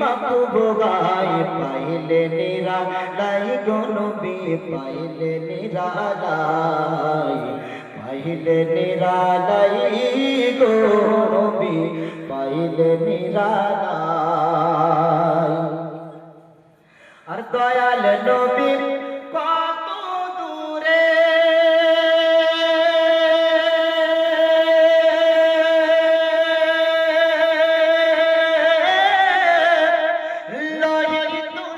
বাপু ভোগাই পাইলে নিরালাই গনবি নবী পাইলে নিরালাই পাইলে নিরালাই গনবি পাইলে নিরালাই আর দয়াল নবী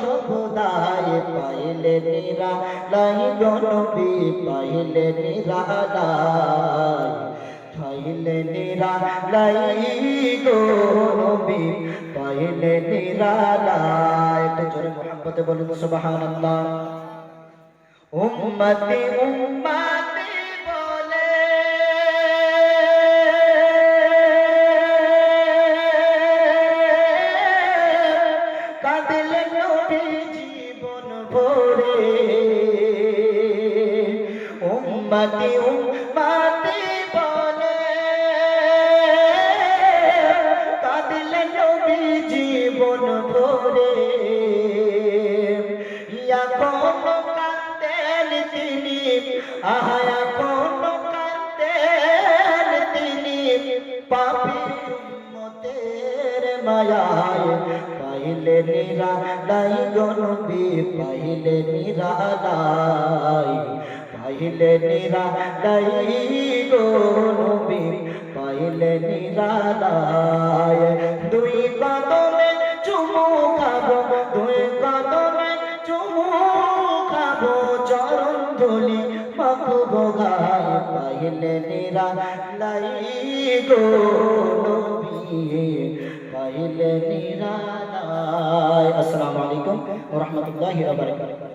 সর্বদাই পাইলে নিরা লাই গনবি পাইলে নিরা পাইলে নিরা লাই গনবি পাইলে নিরা লাই জোরে মোহাম্মতে বলুন, সুবহানাল্লাহ। উম্মতি উম্মতি উম্মতি উম্মতি বলে। কাঁদলে নবী জীবন ভরে। ইয়া কোন কান্দেন তিনি আহায়া কোন কান্দেন তিনি। পাপি উম্মতের মায়ায় পাইলে নিরা লাই গনবি পাইলে নিরা লাই পাইলে নিরা লাই গনবি পাইলে নিরা লাই দুই কদমে চুমু খাব, দুই কদমে চুমু খাব, চরণ ধুলি মাখবো গায়ে পাইলে নিরা লাই গো নবী, পাইলে নিরা লাই আসসালামু আলাইকুম ওয়া রাহমাতুল্লাহি ওয়া বারাকাতুহু।